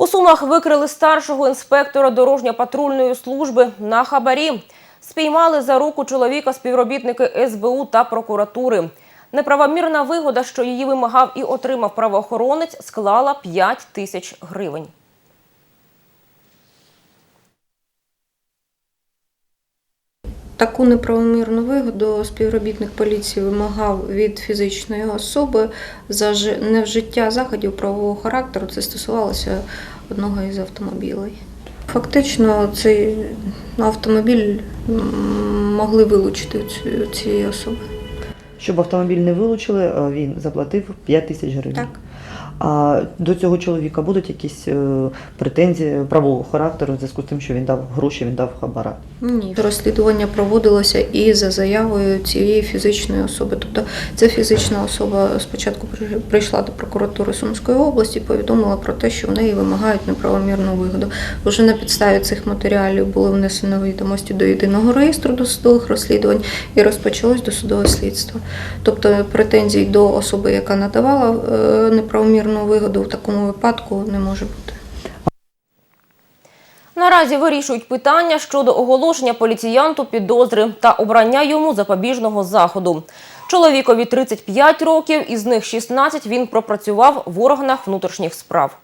У Сумах викрили старшого інспектора дорожньо-патрульної служби на хабарі. Спіймали за руку чоловіка співробітники СБУ та прокуратури. Неправомірна вигода, що її вимагав і отримав правоохоронець, склала 5 тисяч гривень. Таку неправомірну вигоду співробітник поліції вимагав від фізичної особи за ж- невжиття заходів правового характеру. Це стосувалося одного із автомобілей. Фактично, цей автомобіль могли вилучити цієї особи. Щоб автомобіль не вилучили, е, він заплатив 5 тисяч гривень. Так. А до цього чоловіка будуть якісь е, претензії правового характеру в зв'язку з тим, що він дав гроші, він дав хабара. Ні, розслідування проводилося і за заявою цієї фізичної особи. Тобто ця фізична особа спочатку прийшла до прокуратури Сумської області, повідомила про те, що в неї вимагають неправомірну вигоду. Уже на підставі цих матеріалів були внесено відомості до єдиного реєстру досудових розслідувань і розпочалось досудове слідство. Тобто претензій до особи, яка надавала е, неправомірну вигоду, в такому випадку не може бути. Наразі вирішують питання щодо оголошення поліціянту підозри та обрання йому запобіжного заходу. Чоловікові 35 років, із них 16 він пропрацював в органах внутрішніх справ.